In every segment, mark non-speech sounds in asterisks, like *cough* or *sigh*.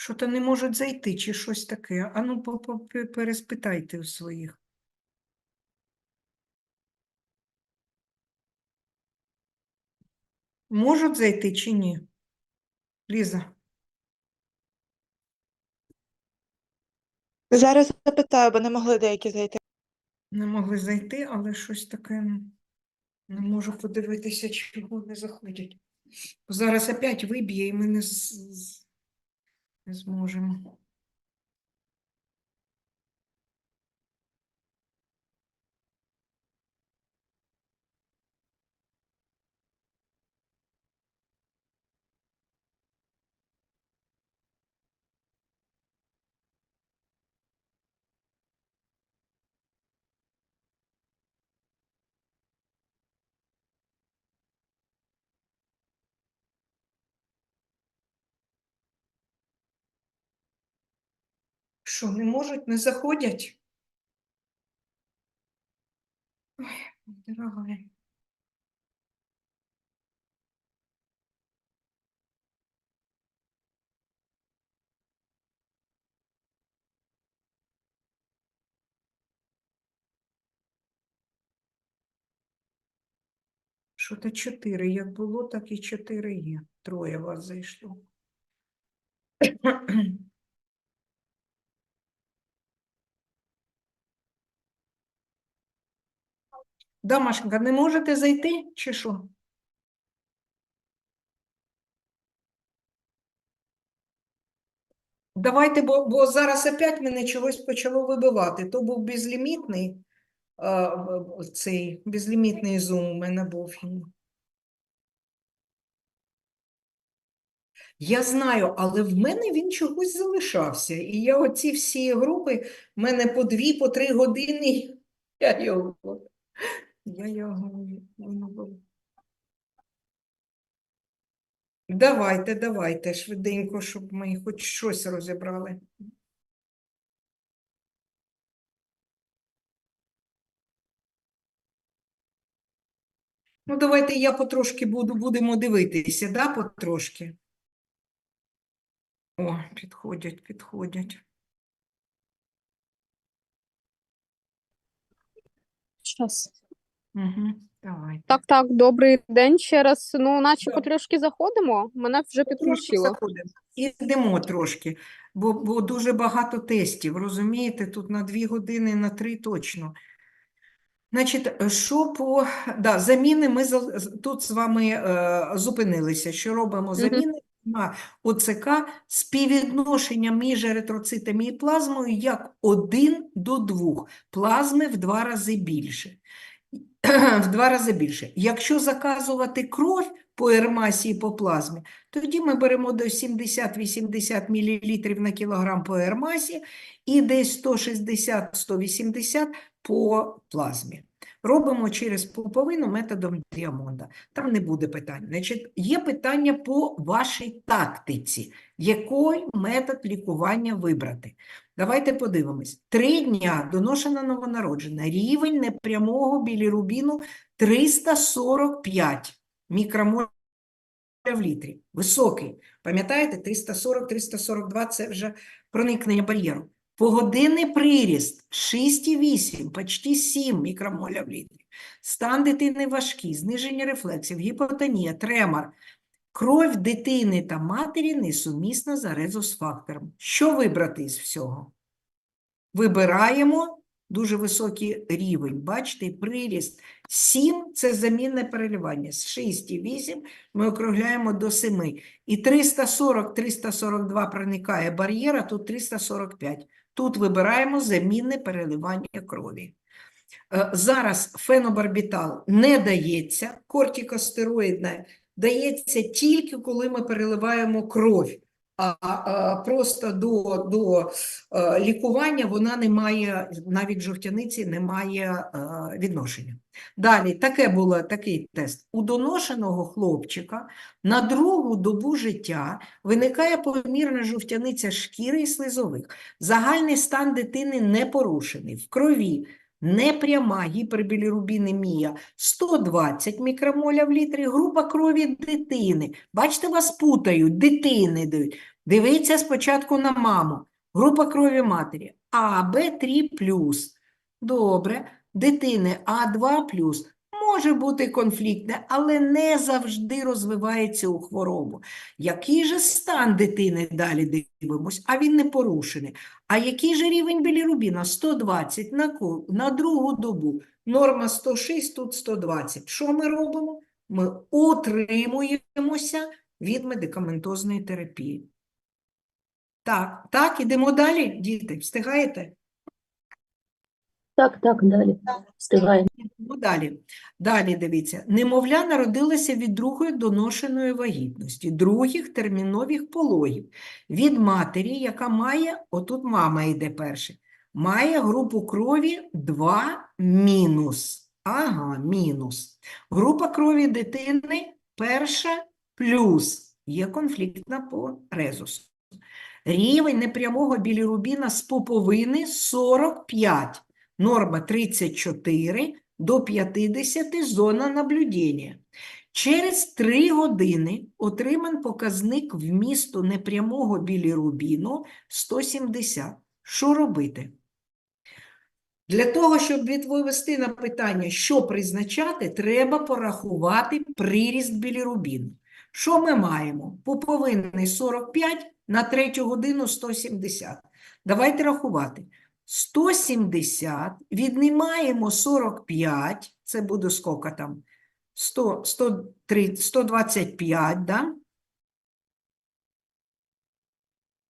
Що-то не можуть зайти, чи щось таке. Ану, переспитайте у своїх. Можуть зайти чи ні? Ліза, Зараз запитаю, бо не могли деякі зайти. не могли зайти, але щось таке не можу подивитися, чого не заходять. Зараз опять виб'є, і ми не, з- з- не зможемо. Що, не можуть, не заходять? Ой, дорогая. Що то чотири, як було, так і чотири є. Троє вас зайшло. Да, Машенька, не можете зайти чи що? Давайте, бо, бо зараз опять мене чогось почало вибивати. То був безлімітний, а, цей безлімітний зум у мене був. Я знаю, але в мене він чогось залишався. І я оці всі групи, в мене по дві, по три години, *laughs* я його, я його виновила. Давайте, давайте, швиденько, щоб ми хоч щось розібрали. Ну, давайте я потрошки буду, будемо дивитися, да, потрошки. О, підходять, підходять. Щас. Угу, давайте. Так, так, добрий день ще раз. Ну, наче Да. потрошки заходимо. Мене вже підключило. заходимо. І йдемо трошки, бо, бо дуже багато тестів, розумієте, тут на дві години, на три точно. Значить, що по да, заміни ми тут з вами е, зупинилися. Що робимо? Заміни на ОЦК співвідношення між еритроцитами і плазмою як один до двох. Плазми в два рази більше. В два рази більше. Якщо заказувати кров по ермасі і по плазмі, тоді ми беремо до 70-80 мл на кілограм по ермасі і десь 160-180 по плазмі. Робимо через пуповину методом Діамонда. Там не буде питань. Значить, є питання по вашій тактиці. Який метод лікування вибрати? Давайте подивимось. Три дня доношена новонароджена. Рівень непрямого білірубіну 345 мікромоля в літрі. Високий. Пам'ятаєте, 340-342 це вже проникнення бар'єру. Погодинний приріст 6,8, почти 7 мікромоля в літрі. Стан дитини важкий, зниження рефлексів, гіпотонія, тремор. Кров дитини та матері несумісна за резус-фактором. Що вибрати із всього? Вибираємо дуже високий рівень. Бачите, приріст 7 – це замінне переливання. З 6,8 ми округляємо до 7. І 340-342 проникає бар'єра, тут 345. Тут вибираємо замінне переливання крові. Е, Зараз фенобарбітал не дається, кортикостероїдне дається тільки коли ми переливаємо кров. А, просто до, до е, лікування вона не має, навіть жовтяниці не має е, відношення. Далі, таке було, такий тест. У доношеного хлопчика на другу добу життя виникає помірна жовтяниця шкіри і слизових. Загальний стан дитини не порушений. В крові непряма гіпербілірубінемія 120 мікромоля в літрі, група крові дитини. Бачите, вас путають, дитини дають. Дивіться спочатку на маму. Група крові матері АБ3+. Добре. Дитини А2+. Може бути конфліктне, але не завжди розвивається у хворобу. Який же стан дитини далі дивимось, а він не порушений. А який же рівень білірубіна? 120 на, ку- на другу добу. Норма 106, тут 120. Що ми робимо? Ми утримуємося від медикаментозної терапії. Так, так, ідемо далі, діти, встигаєте? Так, так, далі. Встигаємо. Йдемо далі. Далі дивіться. Немовля народилася від другої доношеної вагітності, других термінових пологів, від матері, яка має, отут мама йде перше, має групу крові 2 мінус. Ага, мінус. Група крові дитини перша плюс. Є конфліктна по резусу. Рівень непрямого білірубіна з пуповини 45. Норма 34 до 50 зона наблюдення. Через 3 години отриман показник вмісту непрямого білірубіну 170. Що робити? Для того, щоб відповісти на питання, що призначати, треба порахувати приріст білірубіну. Що ми маємо? Пуповинний 45 на третю годину 170. Давайте рахувати. 170, віднімаємо 45, це буде скільки там? 100, 103, 125, да?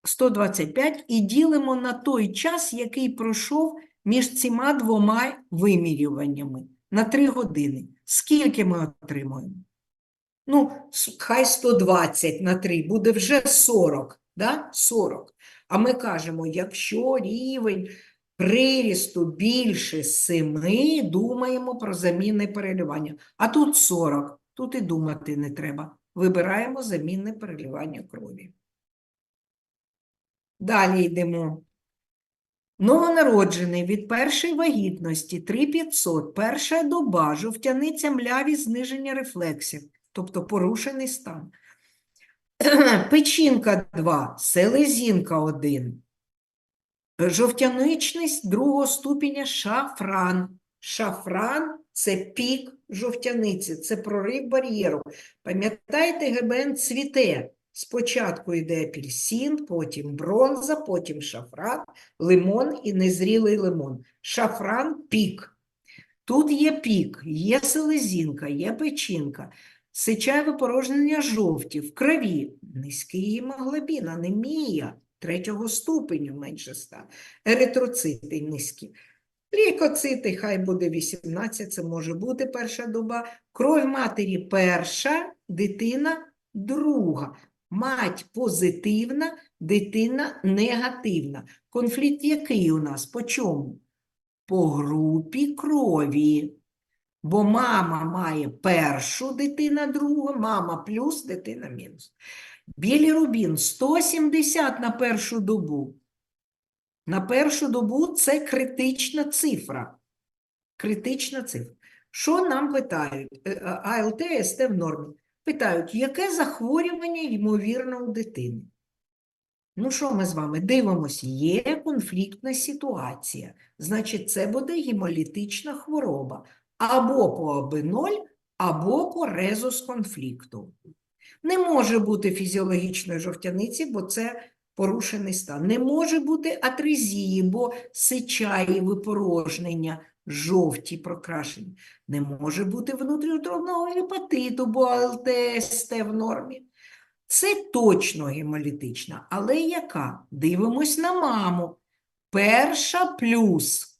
125 і ділимо на той час, який пройшов між цими двома вимірюваннями на 3 години. Скільки ми отримуємо? Ну, хай 120 на 3, буде вже 40, да? 40. А ми кажемо, якщо рівень прирісту більше 7, думаємо про замінне переливання. А тут 40, тут і думати не треба. Вибираємо замінне переливання крові. Далі йдемо. Новонароджений від першої вагітності 3500, перша доба, жовтяниця мляві, зниження рефлексів, тобто порушений стан. *clears throat* Печінка 2, селезінка 1, жовтяничність другого ступеня шафран. Шафран – це пік жовтяниці, це прорив бар'єру. Пам'ятаєте, ГБН цвіте. Спочатку йде апельсин, потім бронза, потім шафран, лимон і незрілий лимон. Шафран – пік. Тут є пік, є селезінка, є печінка, сичаве порожнення жовті, в крові, низький гемоглобін, анемія третього ступеню менше 100, еритроцити низькі. Лейкоцити, хай буде 18, це може бути перша доба. Кров матері перша, дитина друга. Мать позитивна, дитина негативна. Конфлікт який у нас? По чому? По групі крові. Бо мама має першу, дитина друга, мама плюс, дитина мінус. Білірубін 170 на першу добу. На першу добу це критична цифра. Критична цифра. Що нам питають? Е, АЛТ, СТ в нормі. Питають, яке захворювання ймовірно у дитини? Ну, що ми з вами дивимося? Є конфліктна ситуація. Значить, це буде гемолітична хвороба. Або по АБ0, або по резус конфлікту. Не може бути фізіологічної жовтяниці, бо це порушений стан. Не може бути атрезії, бо сичаї випорожнення, жовті прокрашені. Не може бути внутріутробного гепатиту, бо АЛТ-СТ в нормі. Це точно гемолітична, але яка? Дивимось на маму. Перша плюс.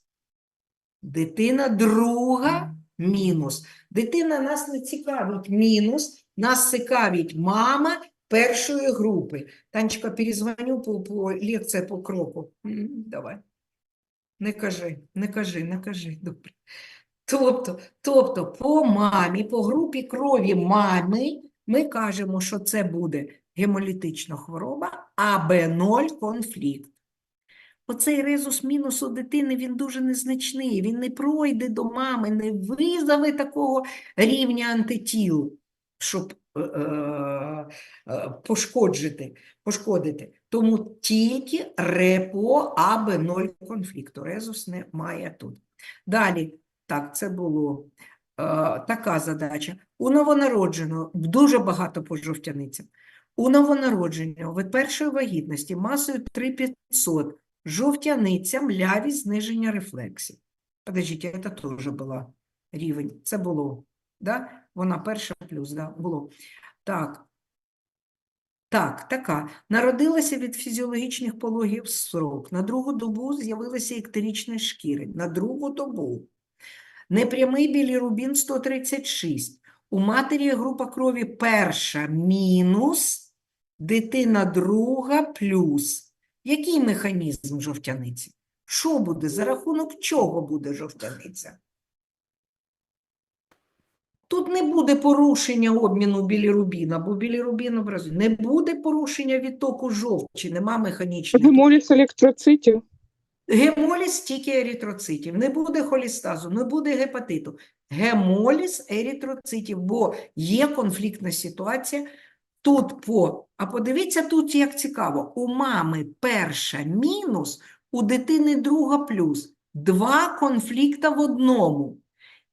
Дитина друга мінус. Дитина нас не цікавить мінус, нас цікавить мама першої групи. Танечка, перезвоню по, по лекція по кроку. Давай. Не кажи, не кажи, не кажи. Добре. Тобто, тобто по мамі, по групі крові мами ми кажемо, що це буде гемолітична хвороба, а Б0 конфлікт. Оцей резус мінус у дитини, він дуже незначний, він не пройде до мами, не визове такого рівня антитіл, щоб е, е, е, пошкоджити, пошкодити. Тому тільки репо або ноль конфлікту. Резус немає тут. Далі, так, це було е, така задача. У новонародженого дуже багато по жовтяницям. У новонародженого від першої вагітності масою 3500 жовтяницям лявість зниження рефлексів. Подождіть, це теж була рівень. Це було, да? Вона перша плюс, да, було. Так. Так, така. Народилася від фізіологічних пологів срок. На другу добу з'явилися іктерічні шкіри. На другу добу. Непрямий білірубін 136. У матері група крові перша мінус, дитина друга плюс. Який механізм жовтяниці? Що буде? За рахунок чого буде жовтяниця? Тут не буде порушення обміну білірубіна, бо білірубін образує. Не буде порушення відтоку жовчі, нема механічного. Гемоліз електроцитів. Гемоліз тільки еритроцитів, не буде холістазу, не буде гепатиту. Гемоліз еритроцитів, бо є конфліктна ситуація. Тут по, а подивіться тут, як цікаво, у мами перша мінус, у дитини друга плюс. Два конфлікта в одному.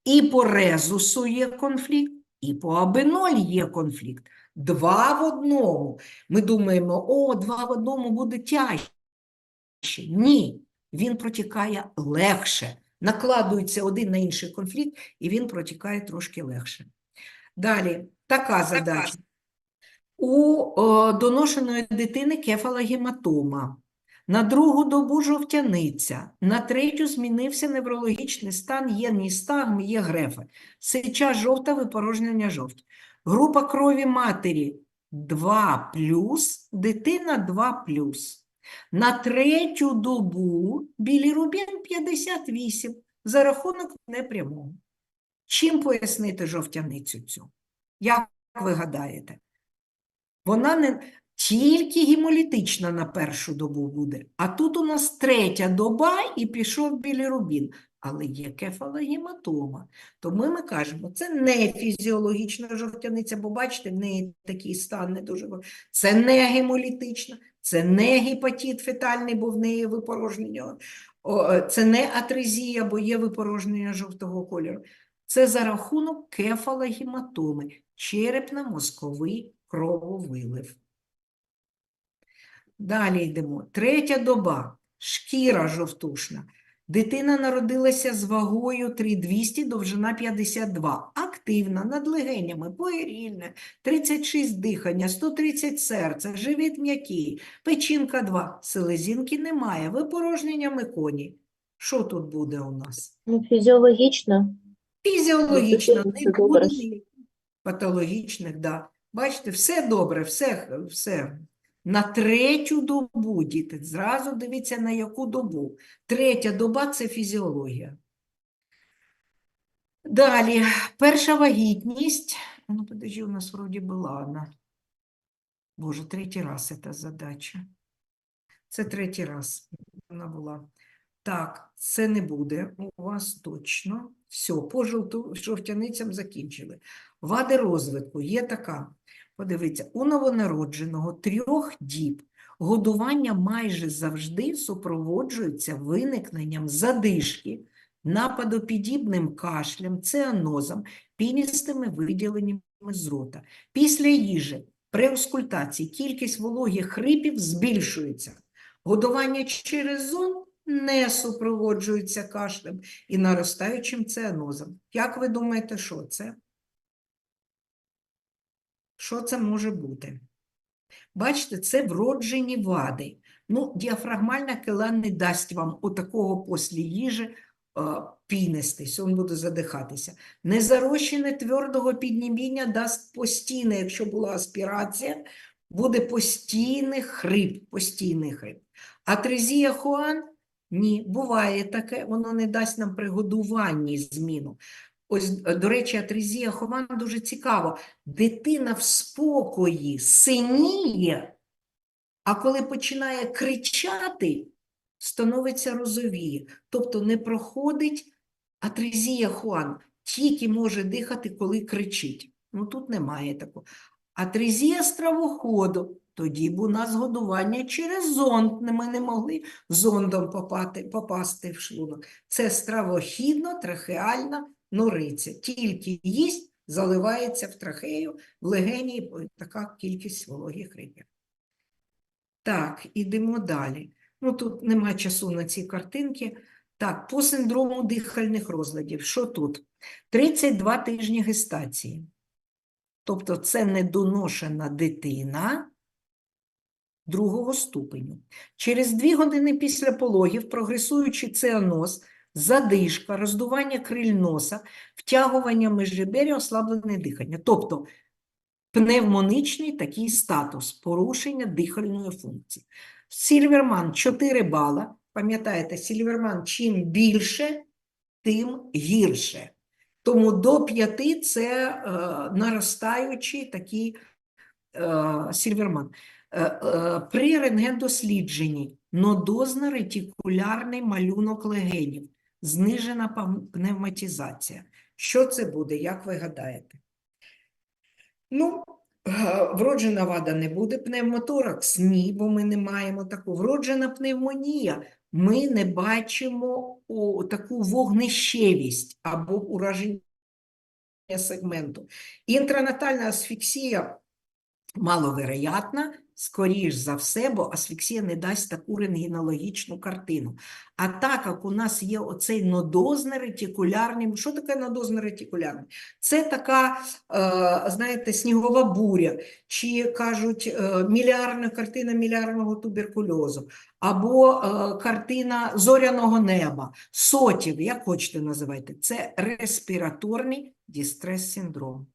І по резусу є конфлікт, і по абеноль є конфлікт. Два в одному. Ми думаємо, о, два в одному буде тяжче. Ні, він протікає легше. Накладується один на інший конфлікт, і він протікає трошки легше. Далі, така задача. У о, доношеної дитини кефалогематома. На другу добу жовтяниця, на третю змінився неврологічний стан, є ністагм, є грефа. Сеча жовта, випорожнення жовті. Група крові матері 2 дитина 2 плюс. На третю добу білірубін 58 за рахунок непрямого. Чим пояснити жовтяницю цю? Як ви гадаєте? Вона не тільки гемолітична на першу добу буде, а тут у нас третя доба і пішов білірубін, але є кефалогематома. Тому ми кажемо, це не фізіологічна жовтяниця, бо бачите, в неї такий стан не дуже. Це не гемолітична, це не гепатит фетальний, бо в неї випорожнення. Е, Це не атрезія, бо є випорожнення жовтого кольору. Це за рахунок кефалогематоми, черепно-мозковий крововилив. Далі йдемо. Третя доба. Шкіра жовтушна. Дитина народилася з вагою 3200, довжина 52. Активна, над легенями, поерільне, 36 дихання, 130 серця, живіт м'який, печінка 2. Селезінки немає, випорожнення меконі. Що тут буде у нас? Ну, фізіологічно. Фізіологічно, не буде патологічних, да. Бачите, все добре, все, все. На третю добу, діти, зразу дивіться, на яку добу. Третя доба – це фізіологія. Далі, перша вагітність. Ну, подожди, у нас вроді була вона. Боже, третій раз ця задача. Це третій раз вона була. Так, це не буде у вас точно. Все, по жовтяницям закінчили. Вади розвитку є така. Подивіться, у новонародженого трьох діб годування майже завжди супроводжується виникненням задишки, нападоподібним кашлем, цианозом, піністими виділеннями з рота. Після їжі при аускультації кількість вологих хрипів збільшується. Годування через зон не супроводжується кашлем і наростаючим цианозом. Як ви думаєте, що це? Що це може бути? Бачите, це вроджені вади. Ну, діафрагмальна кила не дасть вам отакого після їжі пінистись, він буде задихатися. Незарощене твердого підніміння дасть постійне, якщо була аспірація, буде постійний хрип, постійний хрип. Атрезія Хуан – ні, буває таке, воно не дасть нам при годуванні зміну. Ось, е, до речі, атрезія Хован дуже цікаво. Дитина в спокої синіє, а коли починає кричати, становиться розовіє. Тобто не проходить атрезія Хуан, тільки може дихати, коли кричить. Ну тут немає такого. Атрезія стравоходу. Тоді б у нас годування через зонд. Ми не могли зондом попати, попасти в шлунок. Це стравохідно-трахеальна нориця. Тільки їсть, заливається в трахею, в легені така кількість вологих рибів. Так, ідемо далі. Ну, тут нема часу на ці картинки. Так, по синдрому дихальних розладів. Що тут? 32 тижні гестації. Тобто це недоношена дитина другого ступеню. Через дві години після пологів, прогресуючи цианоз, задишка, роздування криль носа, втягування межреберя, ослаблене дихання. Тобто пневмоничний такий статус порушення дихальної функції. Сільверман 4 бала. Пам'ятаєте, Сільверман чим більше, тим гірше. Тому до 5 це е, наростаючий такий е, Сільверман. Е, е, при рентгендослідженні нодозно-ретикулярний малюнок легенів, знижена пневматизація. Що це буде, як ви гадаєте? Ну, е, вроджена вада не буде, пневмоторакс – ні, бо ми не маємо таку. Вроджена пневмонія – ми не бачимо о, таку вогнищевість або ураження сегменту. Інтранатальна асфіксія маловероятна, скоріш за все, бо асфіксія не дасть таку рентгенологічну картину. А так як у нас є оцей нодозно-ретикулярний, що таке нодозно-ретикулярний? Це така, е, знаєте, снігова буря, чи кажуть е, мілярна картина мілярного туберкульозу, або е, картина зоряного неба, сотів, як хочете називайте. Це респіраторний дістрес-синдром.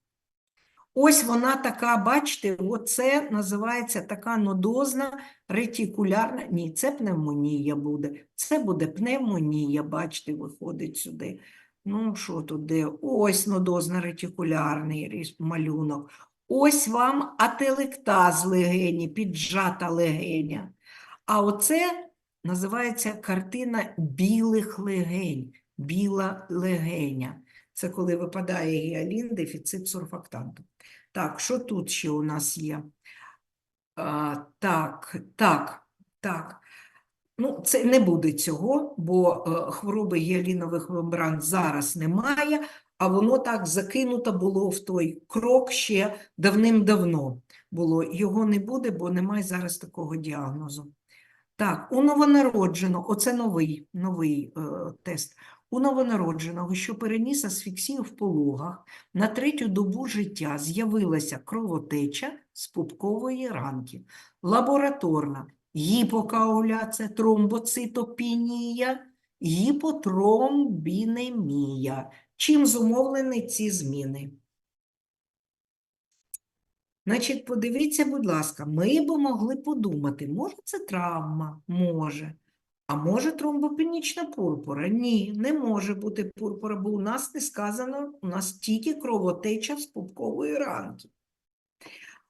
Ось вона така, бачите, оце називається така нодозна ретикулярна. Ні, це пневмонія буде. Це буде пневмонія, бачите, виходить сюди. Ну, що тут де? Ось нодозно ретикулярний малюнок. Ось вам ателектаз легені, піджата легеня. А оце називається картина білих легень, біла легеня. Це коли випадає гіалін, дефіцит сурфактанту. Так, що тут ще у нас є? А, так, так, так. Ну, це не буде цього, бо е, хвороби гіалінових мембран зараз немає, а воно так закинуто було в той крок ще давним-давно було. Його не буде, бо немає зараз такого діагнозу. Так, у новонародженого, оце новий, новий е, тест. У новонародженого, що переніс асфіксію в пологах, на третю добу життя з'явилася кровотеча з пупкової ранки. Лабораторна гіпокоагуляція, тромбоцитопенія, гіпотромбінемія. Чим зумовлені ці зміни? Значить, подивіться, будь ласка, ми б могли подумати, може це травма? Може. А може тромбопенічна пурпура? Ні, не може бути пурпура, бо у нас не сказано, у нас тільки кровотеча з пупкової ранки.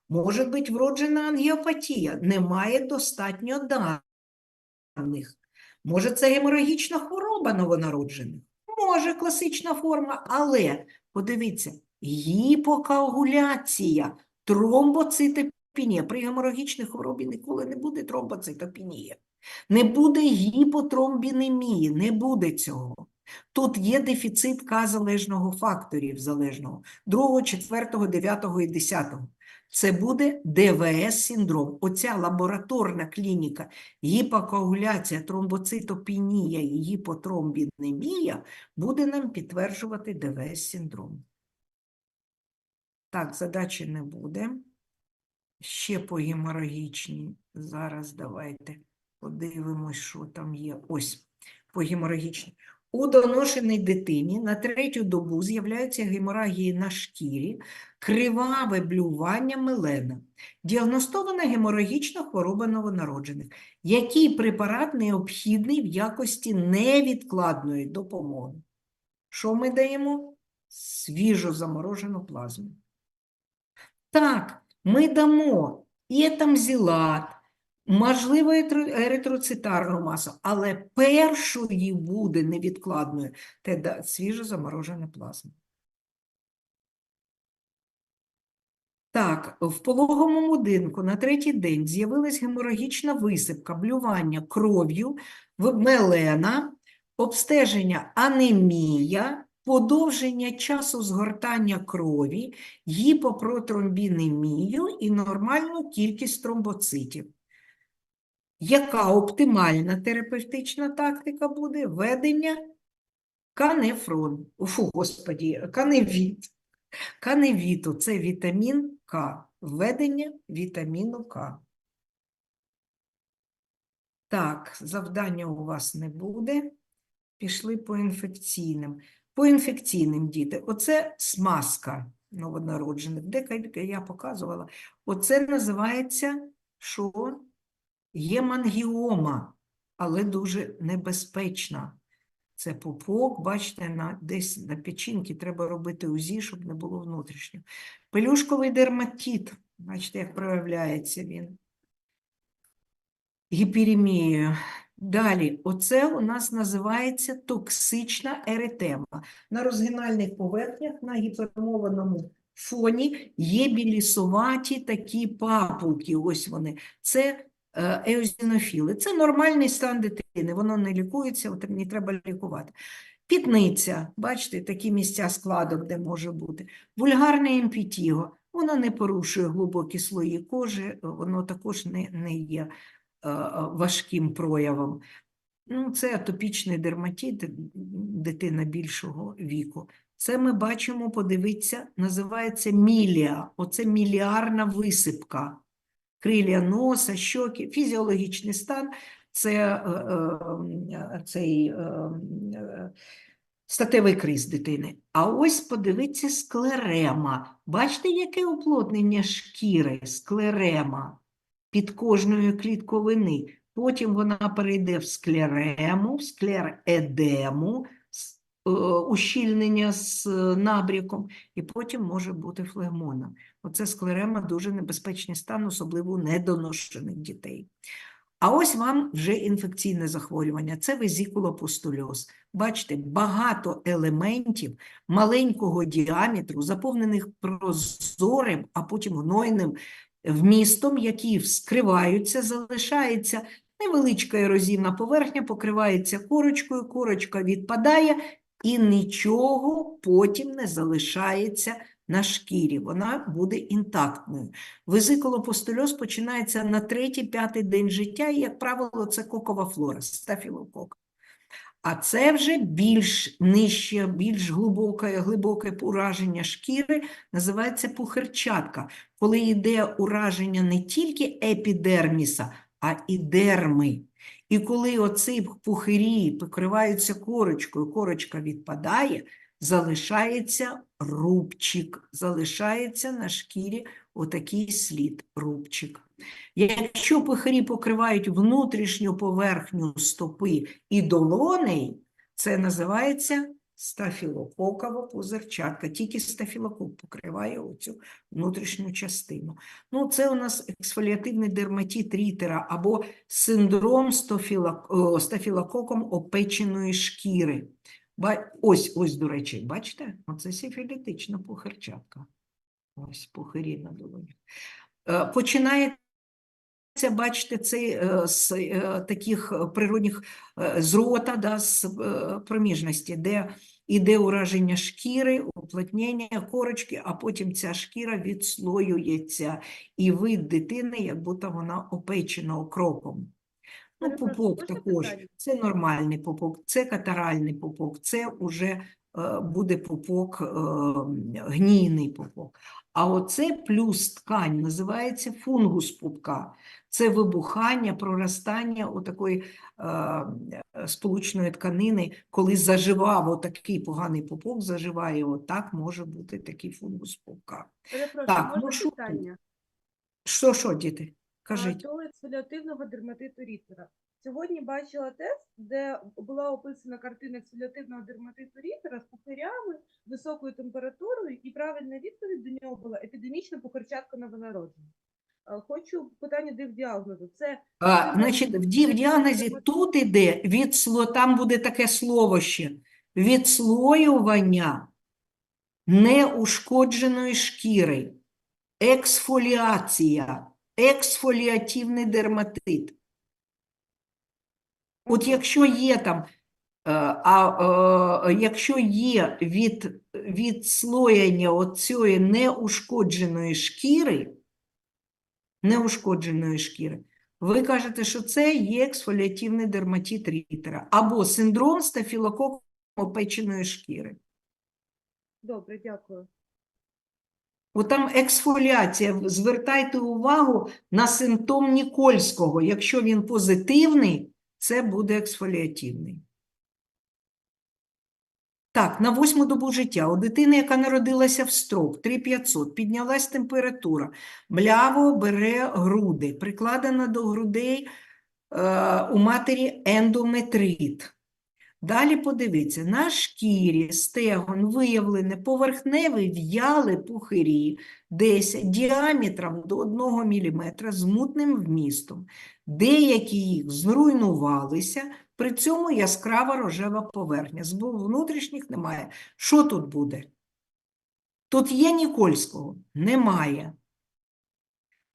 Може бути вроджена ангіопатія, немає достатньо даних. Може, це геморагічна хвороба новонароджених? Може, класична форма, але подивіться, гіпокоагуляція, тромбоцитопенія. При геморагічній хворобі ніколи не буде тромбоцитопенії. Не буде гіпотромбінемії, не буде цього. Тут є дефіцит К-залежного факторів залежного, 2, 4, 9 і 10. Це буде ДВС-синдром. Оця лабораторна клініка гіпокоагуляція, тромбоцитопенія і гіпотромбінемія буде нам підтверджувати ДВС-синдром. Так, задачі не буде. Ще по геморагічній. Зараз давайте подивимось, що там є. Ось, по геморагічній. У доношеній дитині на третю добу з'являються геморагії на шкірі, криваве блювання мелена. Діагностована геморагічна хвороба новонароджених. Який препарат необхідний в якості невідкладної допомоги? Що ми даємо? Свіжо заморожену плазму. Так, ми дамо етамзілат, можливо, еритроцитарну масу, але першою буде невідкладною те свіжо заморожена плазма. Так, в пологовому будинку на третій день з'явилась геморагічна висипка, блювання кров'ю, мелена, обстеження анемія, подовження часу згортання крові, гіпопротромбінемію і нормальну кількість тромбоцитів. Яка оптимальна терапевтична тактика буде? Введення канефрон. Фу, господі, каневіт. Каневіту – це вітамін К. Введення вітаміну К. Так, завдання у вас не буде. Пішли по інфекційним. По інфекційним, діти, оце смазка новонароджених. Декілька я показувала. Оце називається що? Ємангіома, але дуже небезпечна. Це пупок, бачите, на, десь на печінці треба робити УЗІ, щоб не було внутрішнього. Пелюшковий дерматит, бачите, як проявляється він. Гіперемія. Далі, оце у нас називається токсична еретема. На розгинальних поверхнях на гіпермованому фоні є білісуваті такі папулки. Ось вони. Це еозінофіли. Це нормальний стан дитини, воно не лікується, не треба лікувати. Пітниця, бачите, такі місця складок, де може бути. Вульгарне імпітіго, воно не порушує глибокі слої кожи, воно також не, не є е, важким проявом. Ну, це атопічний дерматит, дитина більшого віку. Це ми бачимо, подивіться, називається мілія. Оце міліарна висипка. Крилля носа, щоки, фізіологічний стан це е, е, цей е, статевий криз дитини. А ось подивіться склерема. Бачите, яке уплотнення шкіри, склерема під кожною клітковини. Потім вона перейде в склерему, в склередему, ущільнення з е, набряком, і потім може бути флегмоном. Оце склерема дуже небезпечний стан, особливо у недоношених дітей. А ось вам вже інфекційне захворювання, це везікулопустульоз. Бачите, багато елементів маленького діаметру, заповнених прозорим, а потім гнойним вмістом, які вскриваються, залишається невеличка ерозивна поверхня, покривається корочкою, корочка відпадає, і нічого потім не залишається на шкірі, вона буде інтактною. Везикулопустульоз починається на третій-п'ятий день життя, і, як правило, це кокова флора, стафілокок. А це вже більш нижче, більш глибоке, глибоке ураження шкіри, називається пухирчатка, коли йде ураження не тільки епідерміса, а і дерми. І коли оці пухирі покриваються корочкою, корочка відпадає, залишається рубчик, залишається на шкірі отакий слід рубчик. Якщо пухирі покривають внутрішню поверхню стопи і долоней, це називається стафілококова пузирчатка. Тільки стафілокок покриває оцю внутрішню частину. Ну, це у нас ексфоліативний дерматит рітера або синдром стафілококом опеченої шкіри. Ось, ось, до речі, бачите? Оце сифілітична пухирчатка. Ось пухирі на долоні. Е, Починається, бачите, цей е, з е, таких е, природних е, з рота, да, з е, проміжності, де іде ураження шкіри, уплотнення корочки, а потім ця шкіра відслоюється, і вид дитини, як будто вона опечена окропом. Ну, пупок також. Це нормальний пупок, це катаральний пупок, це вже е, буде пупок, е, гнійний пупок. А оце плюс ткань називається фунгус пупка. Це вибухання, проростання отакої е, е, сполучної тканини, коли заживав отакий поганий пупок, заживає отак, може бути такий фунгус пупка. Перепрошую, Так, ну можна що питання? Що, що, діти? А, Кажіть. До ексфоліативного дерматиту Ріттера. Сьогодні бачила тест, де була описана картина ексфоліативного дерматиту Ріттера з пухирями, високою температурою, і правильна відповідь до нього була епідемічна пухарчатка новонародження. А, Хочу питання дивдіагнозу. Це А, значить, в діагнозі тут іде відсло, там буде таке слово ще відслоювання неушкодженої шкіри, ексфоліація, ексфоліативний дерматит. От якщо є там, е, а е, якщо є від, відслоєння оцієї неушкодженої шкіри, неушкодженої шкіри, ви кажете, що це є ексфоліативний дерматит рітера або синдром стафілококку опеченої шкіри. Добре, дякую. От там ексфоліація. Звертайте увагу на симптом Нікольського. Якщо він позитивний, це буде ексфоліативний. Так, на восьму добу життя у дитини, яка народилася в строк 3500, піднялась температура, мляво бере груди, прикладена до грудей е, у матері ендометрит. Далі подивіться, на шкірі стегон виявлені поверхневі в'яли пухирі 10 діаметром до 1 мм з мутним вмістом. Деякі їх зруйнувалися, при цьому яскрава рожева поверхня. З бо- внутрішніх немає. Що тут буде? Тут є Нікольського? Немає.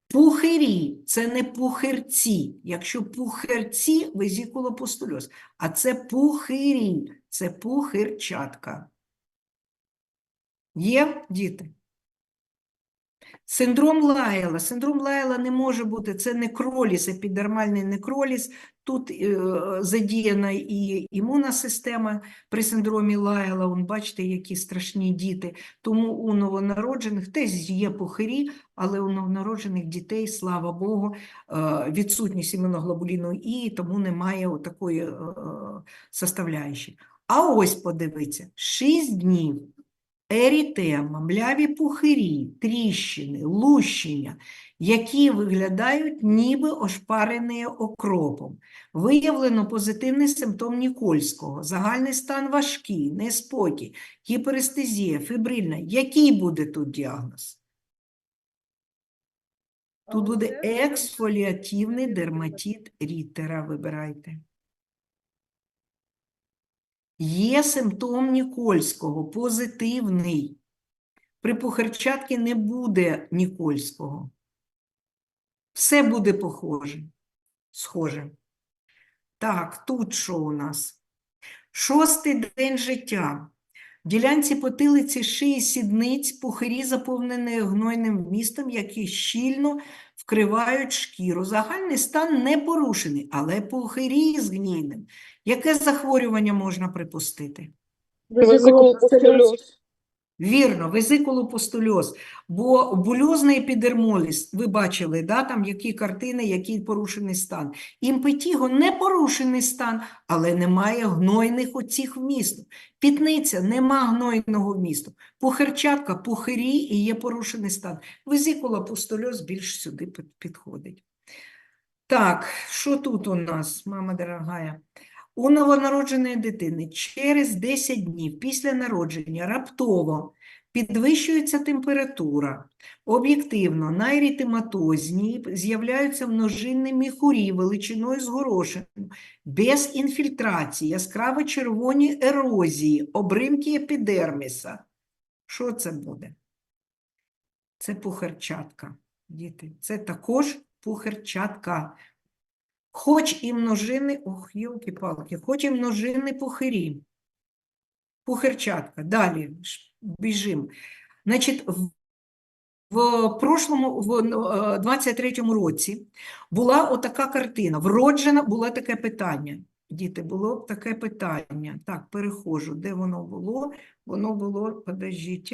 Пухирі – це не пухирці. Якщо пухирці – везікулопустульоз. А це пухирі, це пухирчатка. Є, діти? Синдром Лайела. Синдром Лайела не може бути, це некроліз, епідермальний некроліз. Тут е, задіяна і імунна система при синдромі Лайела. Вон, бачите, які страшні діти. Тому у новонароджених теж є пухирі, але у новонароджених дітей, слава Богу, е, відсутність імуноглобуліну І, тому немає такої е, составляючої. А ось подивіться, 6 днів ерітема, мляві пухирі, тріщини, лущення, які виглядають ніби ошпарені окропом. Виявлено позитивний симптом Нікольського, загальний стан важкий, неспокій, гіперестезія, фібрильна. Який буде тут діагноз? Тут буде буде ексфоліативний дерматит Ріттера, вибирайте. Є симптом Нікольського, позитивний. При пухарчатці не буде Нікольського. Все буде похоже, схоже. Так, тут що у нас? Шостий день життя. В ділянці потилиці шиї сідниць пухирі заповнені гнойним вмістом, які щільно вкривають шкіру. Загальний стан не порушений, але пухирі з гнійним. Яке захворювання можна припустити? Везикулопустульоз. Вірно, везикулопустульоз. Бо бульозний епідермоліз, ви бачили, да, там які картини, який порушений стан. Імпетіго не порушений стан, але немає гнойних оцих вмісту. Пітниця нема гнойного вмісту. Пухирчатка, пухирі і є порушений стан. Везикулопустульоз більш сюди підходить. Так, що тут у нас, мама дорогая? У новонародженої дитини через 10 днів після народження раптово підвищується температура. Об'єктивно, на ерітематозні з'являються множинні міхурі величиною з горошину, без інфільтрації, яскраво червоні ерозії, обримки епідерміса. Що це буде? Це пухарчатка, діти. Це також пухарчатка. Хоч і множини, ох, йолки-палки, хоч і множини пухирі. Пухирчатка. Далі ш- біжим. Значить, в, в прошлому, в е, 23-му році була отака картина. Вроджена було таке питання. Діти, було таке питання. Так, перехожу. Де воно було? Воно було, подождіть.